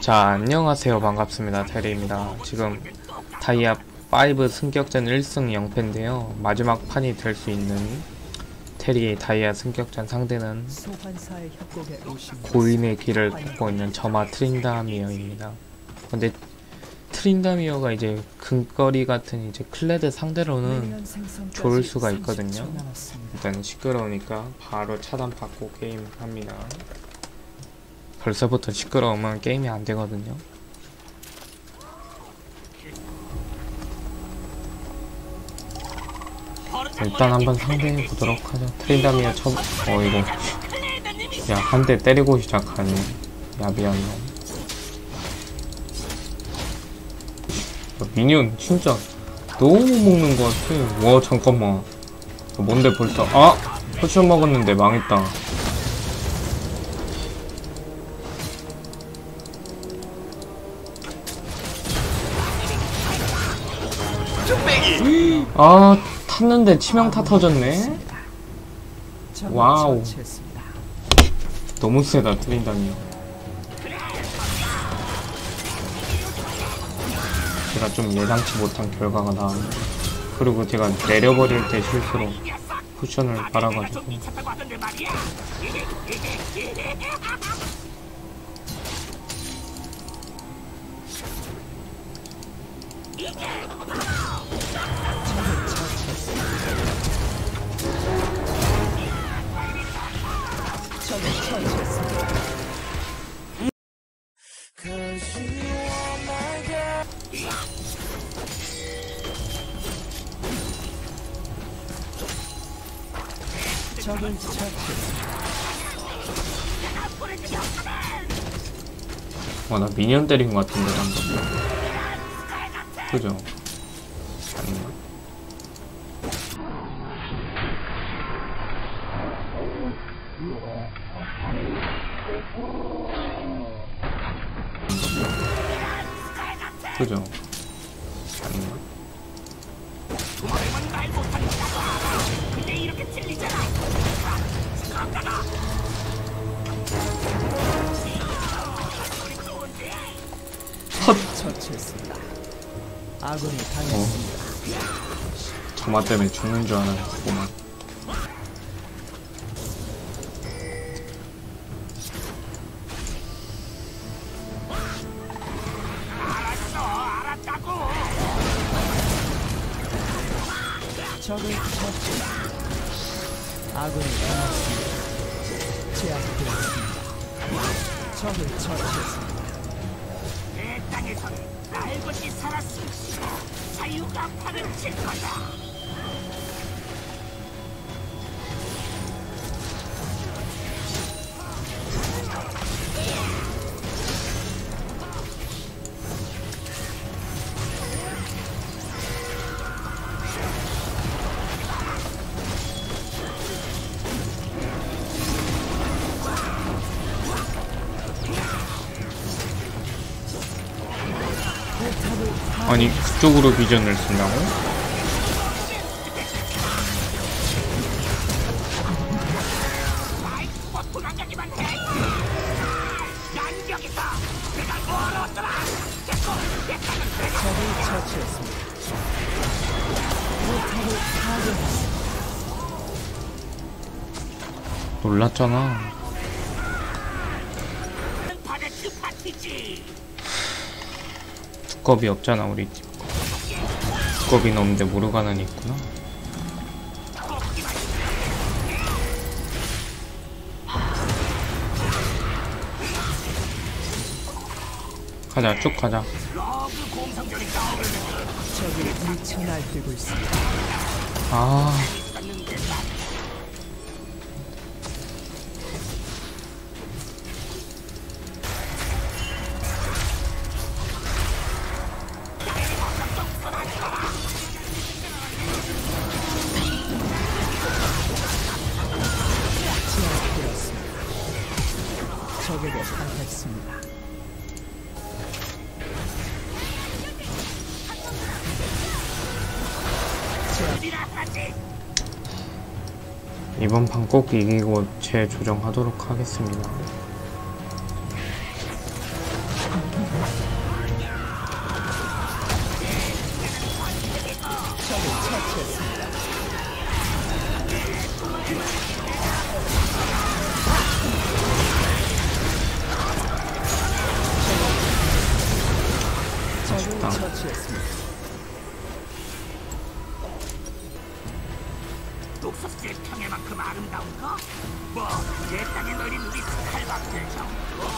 자 안녕하세요. 반갑습니다. 테리입니다. 지금 다이아 5 승격전 1승 0패인데요. 마지막 판이 될 수 있는 테리의 다이아 승격전 상대는 고인의 길을 걷고 있는 저마 트린다미어입니다. 근데 트린다미어가 이제 근거리 같은 이제 클레드 상대로는 좋을 수가 30초 있거든요. 일단 시끄러우니까 바로 차단받고 게임 합니다 벌써부터 시끄러우면 게임이 안 되거든요 일단 한번 상대해 보도록 하죠. 트린다미아 첫, 어, 이거. 야, 한 대 때리고 시작하네. 야비한 놈. 야, 미니언 진짜 너무 먹는 것 같아. 와, 잠깐만. 저 뭔데 벌써, 아! 포션 먹었는데 망했다. 아, 탔는데 치명 타 터졌네? 적을 와우. 너무 세다 트린다니요 제가 좀 예상치 못한 결과가 나왔네 그리고 제가 내려버릴 때 실수로 쿠션을 빨아가지고 적을 처치했습니다. 와나 미니언 때린 것 같은데 방금 그죠? 아닌가? 그죠? 처치했습니다. 아군이 당했습니다. 저마 때문에 죽는 줄 알았구만 적을 처치했습니다. 아군이 당했습니다. 제압되었습니다. 적을 처치했습니다. 살았을 시로 자유가 판을 칠 거다. 아니 그쪽으로 비전을 쓴다고? 놀랐잖아. 두껍이 없잖아 우리 팀 두껍이는 없는데 모르가는 있구나. 가자 쭉 가자. 아 이번 판 꼭 이기고 재조정하도록 하겠습니다. 아쉽다. 평해만큼 아름다운 거? 뭐, 내 땅에 널린 우리 칼박들 정도?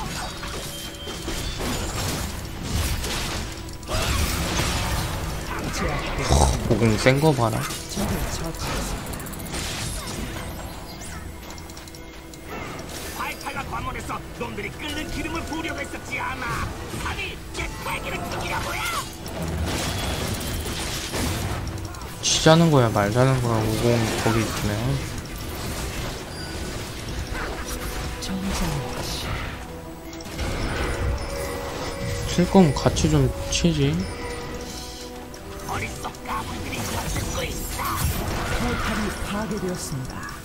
보공 센거 봐라. 화이탈과 관문에서 놈들이 끓는 기름을 부으려고 했었지 않아? 아니, 제 탈기를 죽이라고요? 치자는 거야 말자는 거야 오공 거기 있네. 칠 거면 같이 좀 치지. 파괴되었습니다.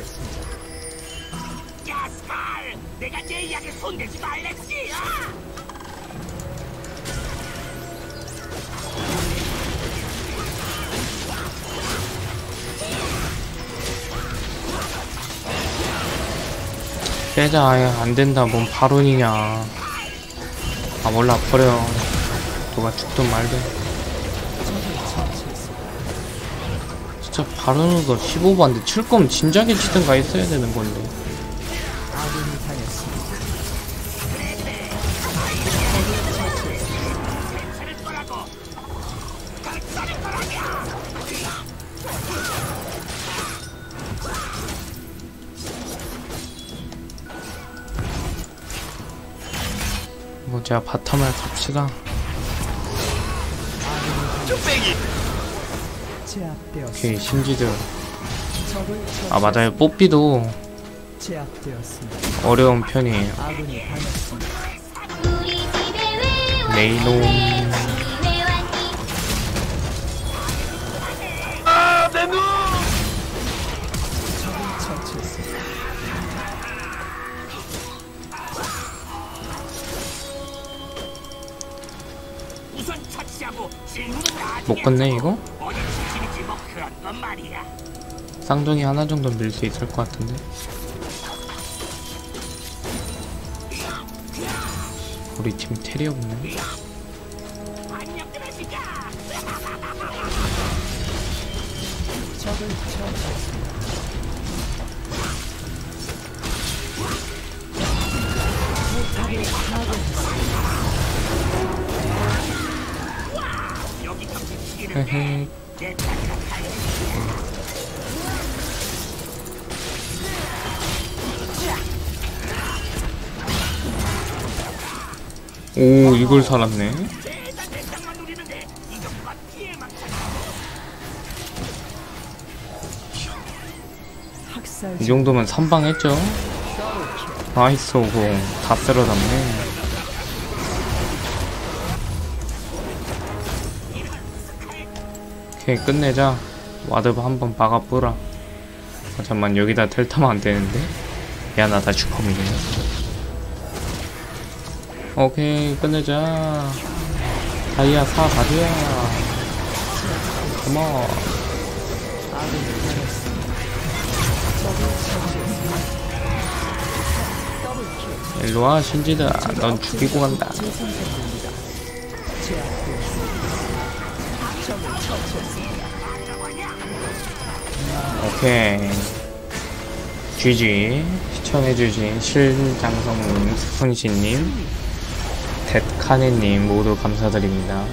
처치했습니다. 야, 스칼! 내가 내 이야기 손대지 말랬지, 아! 빼자 아예 안 된다 뭔 바론이냐. 아 몰라 버려. 누가 죽든 말든. 진짜 바론으로 15반데 칠 거면 진작에 치든가 했어야 되는 건데. 뭐 제가 바텀을 갑시다. 제압되었습니다. 오케이 신지드. 아 맞아요 뽀삐도. 어려운 편이에요. 네이놈. 못 걷네 이거? 뭐 그런 건 말이야. 쌍둥이 하나 정도 밀 수 있을 것 같은데. 우리 팀 테리 없네. 적을 처치했습니다. 파괴했습니다. 헤헤. 오 이걸 살았네. 이 정도면 선방했죠. 나이스 오공 다 쓸어 담네. 오케이 끝내자. 와드브 한번 박아보라. 아, 잠만 여기다 델타면 안 되는데. 미안하다 슈퍼미네. 오케이 끝내자. 다이아 사 처치했습니다. 더블킬 일로와 신지다. 넌 죽이고 간다. 오케이. GG. 시청해주신 실장성님, 스푼씨님, 뎃카네님 모두 감사드립니다.